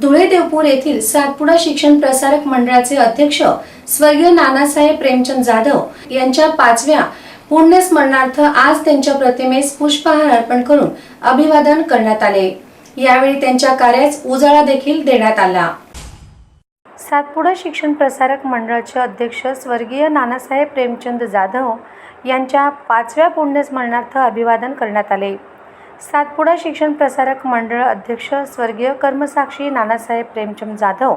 धुळे देवपूर येथील सातपुडा शिक्षण प्रसारक मंडळाचे अध्यक्ष स्वर्गीय नानासाहेब प्रेमचंद जाधव यांच्या पाचव्या पुण्यस्मरणार्थ आज त्यांच्या प्रतिमेस पुष्पहार अर्पण करून अभिवादन करण्यात आले. यावेळी त्यांच्या कार्यास उजाळा देखील देण्यात आला. सातपुडा शिक्षण प्रसारक मंडळाचे अध्यक्ष स्वर्गीय नानासाहेब प्रेमचंद जाधव यांच्या पाचव्या पुण्यस्मरणार्थ अभिवादन करण्यात आले. सातपुडा शिक्षण प्रसारक मंडळ अध्यक्ष स्वर्गीय कर्मसाक्षी नानासाहेब प्रेमचंद जाधव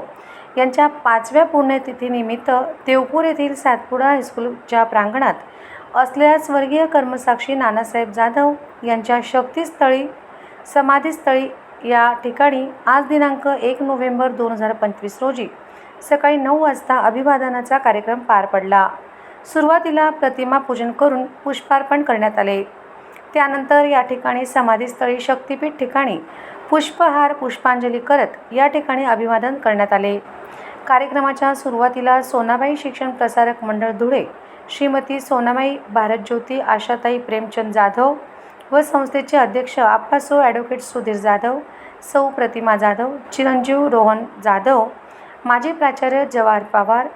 यांच्या पाचव्या पुण्यतिथीनिमित्त देवपूर येथील सातपुडा हायस्कूलच्या प्रांगणात असलेल्या स्वर्गीय कर्मसाक्षी नानासाहेब जाधव यांच्या शक्तीस्थळी समाधीस्थळी या ठिकाणी आज दिनांक एक नोव्हेंबर दोन हजार पंचवीस रोजी सकाळी नऊ वाजता अभिवादनाचा कार्यक्रम पार पडला. सुरुवातीला प्रतिमा पूजन करून पुष्पार्पण करण्यात आले. त्यानंतर या ठिकाणी समाधीस्थळी शक्तिपीठ ठिकाणी पुष्पहार पुष्पांजली करत या ठिकाणी अभिवादन करण्यात आले. कार्यक्रमाच्या सुरुवातीला सोनाबाई शिक्षण प्रसारक मंडळ धुळे श्रीमती सोनाबाई भारतज्योती आशाताई प्रेमचंद जाधव व संस्थेचे अध्यक्ष आप्पासो ॲडव्होकेट सुधीर जाधव सौ प्रतिमा जाधव चिरंजीव रोहन जाधव माजी प्राचार्य जवाहर पवार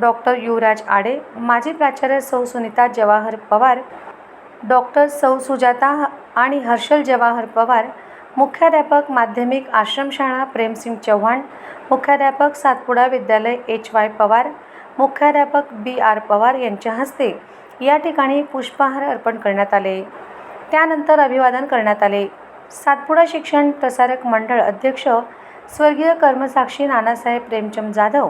डॉक्टर युवराज आडे माजी प्राचार्य सौ सुनीता जवाहर पवार डॉक्टर सौ सुजाता आणि हर्षल जवाहर पवार मुख्याध्यापक माध्यमिक आश्रमशाळा प्रेमसिंग चव्हाण मुख्याध्यापक सातपुडा विद्यालय एच वाय पवार मुख्याध्यापक बी आर पवार यांच्या हस्ते या ठिकाणी पुष्पहार अर्पण करण्यात आले. त्यानंतर अभिवादन करण्यात आले. सातपुडा शिक्षण प्रसारक मंडळ अध्यक्ष स्वर्गीय कर्मसाक्षी नानासाहेब प्रेमचंद जाधव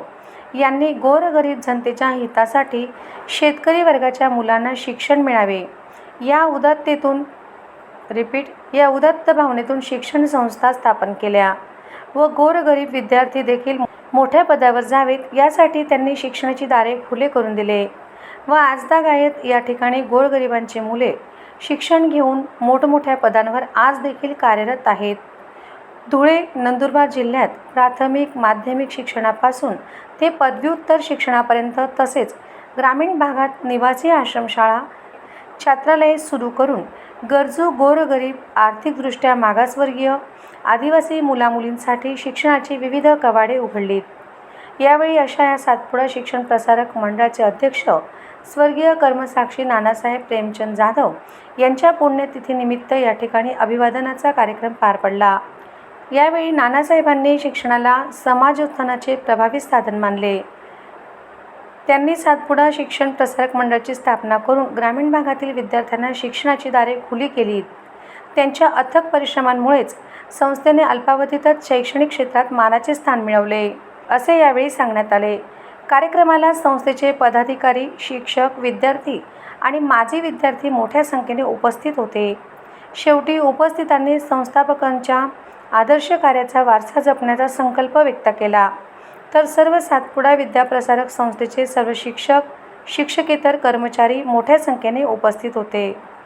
यांनी गोरगरीब जनतेच्या हितासाठी शेतकरी वर्गाच्या मुलांना शिक्षण मिळावे. या उदात्तेतून रिपीट या उदात्त भावनेतून शिक्षण संस्था स्थापन केल्या व गोरगरीब विद्यार्थी देखील मोठ्या पदावर जावेत यासाठी त्यांनी शिक्षणाची दारे खुले करून दिले व आजतागायत या ठिकाणी गोरगरिबांची मुले शिक्षण घेऊन मोठमोठ्या पदांवर आज देखील कार्यरत आहेत. धुळे नंदुरबार जिल्ह्यात प्राथमिक माध्यमिक शिक्षणापासून ते पदव्युत्तर शिक्षणापर्यंत तसेच ग्रामीण भागात निवासी आश्रमशाळा छात्रालये सुरू करून गरजू गोरगरीब आर्थिकदृष्ट्या मागासवर्गीय आदिवासी मुलामुलींसाठी शिक्षणाची विविध कवाडे उघडलीत. यावेळी अशा या सातपुडा शिक्षण प्रसारक मंडळाचे अध्यक्ष स्वर्गीय कर्मसाक्षी नानासाहेब प्रेमचंद जाधव यांच्या पुण्यतिथीनिमित्त या ठिकाणी अभिवादनाचा कार्यक्रम पार पडला. यावेळी नानासाहेबांनी शिक्षणाला समाज उत्थानाचे प्रभावी साधन मानले. त्यांनी सातपुडा शिक्षण प्रसारक मंडळाची स्थापना करून ग्रामीण भागातील विद्यार्थ्यांना शिक्षणाची दारे खुली केली त्यांच्या अथक परिश्रमांमुळेच संस्थेने अल्पावधीतच शैक्षणिक क्षेत्रात मानाचे स्थान मिळवले असे यावेळी सांगण्यात आले. कार्यक्रमाला संस्थेचे पदाधिकारी शिक्षक विद्यार्थी आणि माजी विद्यार्थी मोठ्या संख्येने उपस्थित होते. शेवटी उपस्थितांनी संस्थापकांच्या आदर्श कार्याचा वारसा जपण्याचा संकल्प व्यक्त केला. तर सर्व सातपुडा विद्याप्रसारक संस्थेचे सर्व शिक्षक शिक्षकेतर कर्मचारी मोठ्या संख्येने उपस्थित होते.